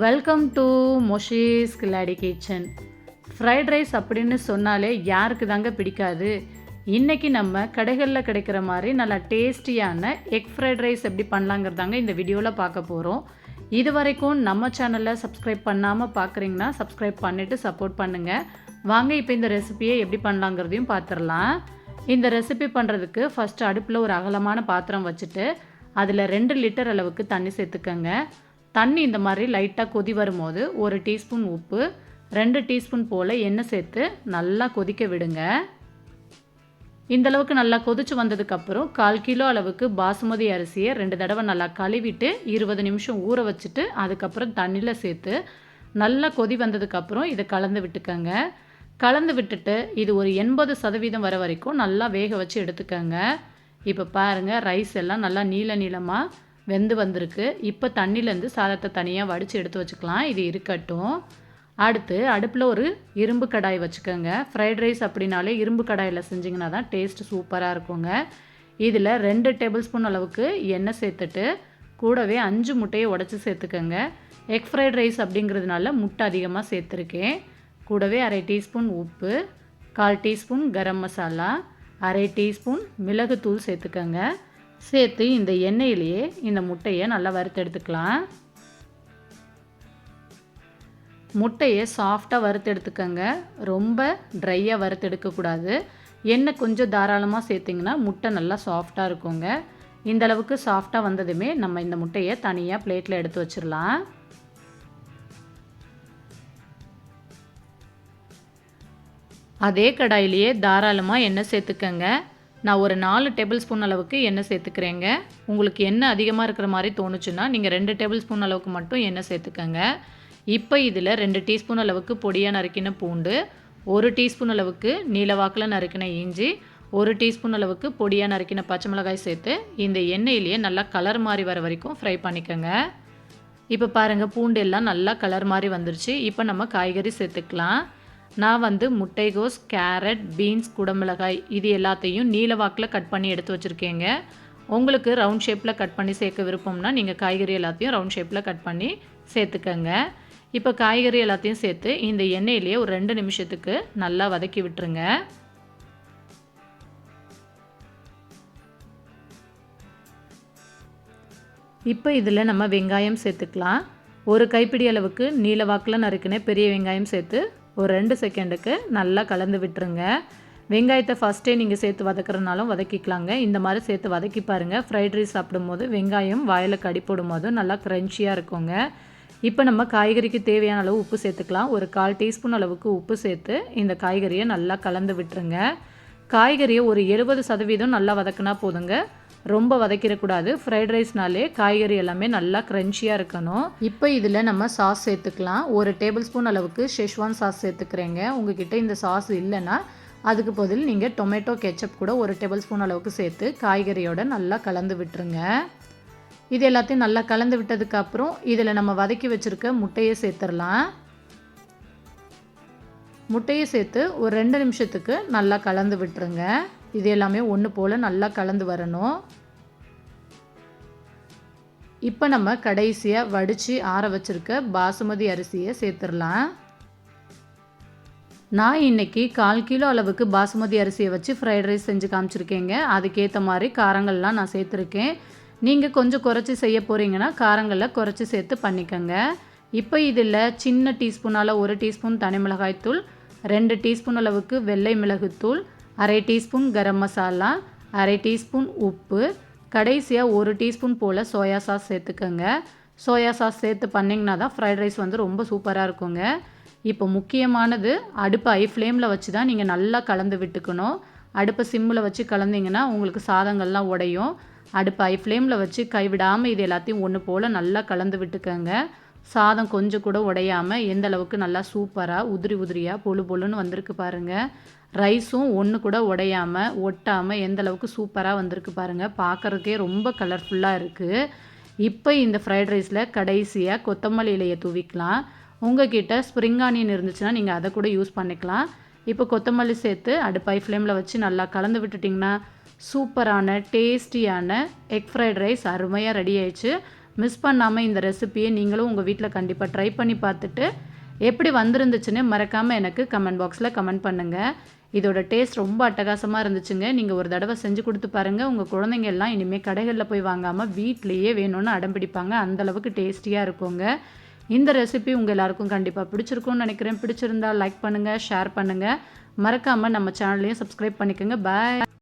Welcome to மொஷீஸ் கில்லாடி kitchen fried rice அப்படின்னு சொன்னாலே யாருக்கு தாங்க பிடிக்காது? இன்றைக்கி நம்ம கடைகளில் கிடைக்கிற மாதிரி நல்லா டேஸ்டியான எக் ஃப்ரைட் ரைஸ் எப்படி பண்ணலாங்கிறதாங்க இந்த வீடியோவில் பார்க்க போகிறோம் இது வரைக்கும் நம்ம சேனலை சப்ஸ்கிரைப் பண்ணாமல் பார்க்குறீங்கன்னா சப்ஸ்கிரைப் பண்ணிவிட்டு சப்போர்ட் பண்ணுங்கள் வாங்க இப்போ இந்த ரெசிபியை எப்படி பண்ணலாங்கிறதையும் பார்த்துடலாம். இந்த ரெசிபி பண்ணுறதுக்கு ஃபஸ்ட்டு அடுப்பில் ஒரு அகலமான பாத்திரம் வச்சுட்டு அதில் ரெண்டு லிட்டர் அளவுக்கு தண்ணி சேர்த்துக்கோங்க. தண்ணி இந்த மாதிரி லைட்டாக கொதி வரும்போது ஒரு டீஸ்பூன் உப்பு ரெண்டு டீஸ்பூன் போல் எண்ணெய் சேர்த்து நல்லா கொதிக்க விடுங்க. இந்த அளவுக்கு நல்லா கொதிச்சு வந்ததுக்கப்புறம் கால் கிலோ அளவுக்கு பாசுமதி அரிசியை ரெண்டு தடவை நல்லா கழுவிட்டு இருபது நிமிஷம் ஊற வச்சுட்டு அதுக்கப்புறம் தண்ணியில் சேர்த்து நல்லா கொதி வந்ததுக்கப்புறம் இதை கலந்து விட்டுக்கோங்க. கலந்து விட்டுட்டு இது ஒரு எண்பது சதவீதம் வர வரைக்கும் நல்லா வேக வச்சு எடுத்துக்கோங்க. இப்போ பாருங்கள் ரைஸ் எல்லாம் நல்லா நீள நீளமாக வெந்து வந்திருக்கு. இப்போ தண்ணியிலேருந்து சாதத்தை தனியாக வடித்து எடுத்து வச்சுக்கலாம். இது இருக்கட்டும். அடுத்து அடுப்பில் ஒரு இரும்பு கடாய் வச்சுக்கோங்க. ஃப்ரைட் ரைஸ் அப்படின்னாலே இரும்பு கடாயில் செஞ்சிங்கன்னா தான் டேஸ்ட்டு சூப்பராக இருக்குங்க. இதில் ரெண்டு டேபிள் ஸ்பூன் அளவுக்கு எண்ணெய் சேர்த்துட்டு கூடவே அஞ்சு முட்டையை உடச்சி சேர்த்துக்கோங்க. எக் ஃப்ரைட் ரைஸ் அப்படிங்கிறதுனால முட்டை அதிகமாக சேர்த்துருக்கேன். கூடவே அரை டீஸ்பூன் உப்பு கால் டீஸ்பூன் கரம் மசாலா அரை டீஸ்பூன் மிளகுத்தூள் சேர்த்துக்கோங்க. சேர்த்து இந்த எண்ணெயிலேயே இந்த முட்டையை நல்லா வறுத்து எடுத்துக்கலாம். முட்டையை சாஃப்டாக வறுத்து எடுத்துக்கோங்க. ரொம்ப ட்ரையாக வறுத்து எடுக்கக்கூடாது. எண்ணெய் கொஞ்சம் தாராளமாக சேர்த்திங்கன்னா முட்டை நல்லா சாஃப்டாக இருக்குங்க. இந்த அளவுக்கு சாஃப்டாக வந்ததுமே நம்ம இந்த முட்டையை தனியாக பிளேட்டில் எடுத்து வச்சிடலாம். அதே கடாயிலேயே தாராளமாக எண்ணெய் சேர்த்துக்கங்க. நான் ஒரு நாலு டேபிள் ஸ்பூன் அளவுக்கு எண்ணெய் சேர்த்துக்கிறேங்க. உங்களுக்கு எண்ணெய் அதிகமாக இருக்கிற மாதிரி தோணுச்சுன்னா நீங்கள் ரெண்டு டேபிள் ஸ்பூன் அளவுக்கு மட்டும் எண்ணெய் சேர்த்துக்கங்க. இப்போ இதில் ரெண்டு டீஸ்பூன் அளவுக்கு பொடியாக நறுக்கின பூண்டு ஒரு டீஸ்பூன் அளவுக்கு நீலவாக்கில் நறுக்கின இஞ்சி ஒரு டீஸ்பூன் அளவுக்கு பொடியாக நறுக்கின பச்சை மிளகாய் சேர்த்து இந்த எண்ணெயிலேயே நல்லா கலர் மாதிரி வர வரைக்கும் ஃப்ரை பண்ணிக்கோங்க. இப்போ பாருங்கள் பூண்டு எல்லாம் நல்லா கலர் மாதிரி வந்துருச்சு. இப்போ நம்ம காய்கறி சேர்த்துக்கலாம். நான் வந்து முட்டைகோஸ் கேரட் பீன்ஸ் குடமிளகாய் இது எல்லாத்தையும் நீல வாக்கில் கட் பண்ணி எடுத்து வச்சுருக்கேங்க. உங்களுக்கு ரவுண்ட் ஷேப்பில் கட் பண்ணி சேர்க்க விருப்பம்னா நீங்கள் காய்கறி எல்லாத்தையும் ரவுண்ட் ஷேப்பில் கட் பண்ணி சேர்த்துக்கங்க. இப்போ காய்கறி எல்லாத்தையும் சேர்த்து இந்த எண்ணெயிலேயே ஒரு ரெண்டு நிமிஷத்துக்கு நல்லா வதக்கி விட்டுருங்க. இப்போ இதில் நம்ம வெங்காயம் சேர்த்துக்கலாம். ஒரு கைப்பிடி அளவுக்கு நீல வாக்கில் நறுக்கின பெரிய வெங்காயம் சேர்த்து ஒரு ரெண்டு செகண்டுக்கு நல்லா கலந்து விட்டுருங்க. வெங்காயத்தை ஃபஸ்ட்டே நீங்கள் சேர்த்து வதக்குறதுனாலும் வதக்கிக்கலாங்க. இந்த மாதிரி சேர்த்து வதக்கி பாருங்கள் ஃப்ரைட் ரைஸ் சாப்பிடும்போது வெங்காயம் வாயில் கடி போடும்போது நல்லா க்ரன்ச்சியாக இருக்குங்க. இப்போ நம்ம காய்கறிக்கு தேவையான அளவு உப்பு சேர்த்துக்கலாம். ஒரு கால் டீஸ்பூன் அளவுக்கு உப்பு சேர்த்து இந்த காய்கறியை நல்லா கலந்து விட்டுருங்க. காய்கறியை ஒரு எழுபது சதவீதம் நல்லா வதக்கினா போதுங்க. ரொம்ப வதக்கிடக்கூடாது. ஃப்ரைட் ரைஸ்னாலே காய்கறி எல்லாமே நல்லா க்ரன்ச்சியாக இருக்கணும். இப்போ இதில் நம்ம சாஸ் சேர்த்துக்கலாம். ஒரு டேபிள் ஸ்பூன் அளவுக்கு ஷெஷ்வான் சாஸ் சேர்த்துக்கிறேங்க. உங்ககிட்ட இந்த சாஸ் இல்லைன்னா அதுக்கு பதில் நீங்கள் டொமேட்டோ கெச்சப் கூட ஒரு டேபிள் ஸ்பூன் அளவுக்கு சேர்த்து காய்கறியோட நல்லா கலந்து விட்டுருங்க. இது எல்லாத்தையும் நல்லா கலந்து விட்டதுக்கப்புறம் இதில் நம்ம வதக்கி வச்சுருக்க முட்டையை சேர்த்துடலாம். முட்டையை சேர்த்து ஒரு ரெண்டு நிமிஷத்துக்கு நல்லா கலந்து விட்டுருங்க. இது எல்லாமே ஒன்று போல் நல்லா கலந்து வரணும். இப்போ நம்ம கடைசியாக வடித்து ஆற வச்சுருக்க பாசுமதி அரிசியை சேர்த்துடலாம். நான் இன்றைக்கி கால் கிலோ அளவுக்கு பாசுமதி அரிசியை வச்சு ஃப்ரைட் ரைஸ் செஞ்சு காமிச்சிருக்கேங்க. அதுக்கேற்ற மாதிரி காரங்கள்லாம் நான் சேர்த்துருக்கேன். நீங்கள் கொஞ்சம் குறைச்சி செய்ய போகிறீங்கன்னா காரங்களை குறைச்சி சேர்த்து பண்ணிக்கோங்க. இப்போ இதில் சின்ன டீஸ்பூனால் ஒரு டீஸ்பூன் தனி மிளகாய்த்தூள் ரெண்டு டீஸ்பூன் அளவுக்கு வெள்ளை மிளகுத்தூள் அரை டீஸ்பூன் கரம் மசாலா அரை டீஸ்பூன் உப்பு கடைசியாக ஒரு டீஸ்பூன் போல் சோயா சாஸ் சேர்த்துக்கோங்க. சோயா சாஸ் சேர்த்து பண்ணிங்கன்னா தான் ஃப்ரைட் ரைஸ் வந்து ரொம்ப சூப்பராக இருக்குங்க. இப்போ முக்கியமானது அடுப்பு ஐ ஃப்ளேமில் வச்சு தான் நீங்கள் நல்லா கலந்து விட்டுக்கணும். அடுப்பை சிம்மில் வச்சு கலந்திங்கன்னா உங்களுக்கு சாதங்கள்லாம் உடையும். அடுப்பு ஐ ஃப்ளேமில் வச்சு கைவிடாமல் இது எல்லாத்தையும் ஒன்று போல் நல்லா கலந்து விட்டுக்கோங்க. சாதம் கொஞ்சம் கூட உடையாமல் எந்த அளவுக்கு நல்லா சூப்பராக உதிரி உதிரியாக பொழு பொழுன்னு வந்திருக்கு பாருங்கள் ரைஸும் ஒன்று கூட உடையாமல் ஒட்டாமல் எந்த அளவுக்கு சூப்பராக வந்திருக்கு பாருங்கள் பார்க்குறதுக்கே ரொம்ப கலர்ஃபுல்லாக இருக்குது இப்போ இந்த ஃப்ரைட் ரைஸில் கடைசியாக கொத்தமல்லி இலையை தூவிக்கலாம். உங்ககிட்ட ஸ்ப்ரிங் ஆனியன் இருந்துச்சுன்னா நீங்கள் அதை கூட யூஸ் பண்ணிக்கலாம். இப்போ கொத்தமல்லி சேர்த்து அடுப்பை ஃப்ளேமில் வச்சு நல்லா கலந்து விட்டுட்டிங்கன்னா சூப்பரான டேஸ்டியான எக் ஃப்ரைட் ரைஸ் அருமையாக ரெடி ஆயிடுச்சு. மிஸ் பண்ணாமல் இந்த ரெசிபியை நீங்களும் உங்கள் வீட்டில் கண்டிப்பாக ட்ரை பண்ணி பார்த்துட்டு எப்படி வந்திருந்துச்சுன்னு மறக்காமல் எனக்கு கமெண்ட் பாக்ஸில் கமெண்ட் பண்ணுங்கள் இதோட டேஸ்ட் ரொம்ப அட்டகாசமாக இருந்துச்சுங்க. நீங்கள் ஒரு தடவை செஞ்சு கொடுத்து பாருங்கள் உங்கள் குழந்தைங்க எல்லாம் இனிமேல் கடைகளில் போய் வாங்காமல் வீட்லேயே வேணும்னு அடம்பிடிப்பாங்க அந்தளவுக்கு டேஸ்டியாக இருக்குங்க. இந்த ரெசிபி உங்கள் எல்லாருக்கும் கண்டிப்பாக பிடிச்சிருக்கும்னு நினைக்கிறேன். பிடிச்சிருந்தா லைக் பண்ணுங்கள் ஷேர் பண்ணுங்கள் மறக்காமல் நம்ம சேனல்லையும் சப்ஸ்கிரைப் பண்ணிக்கோங்க. பாய்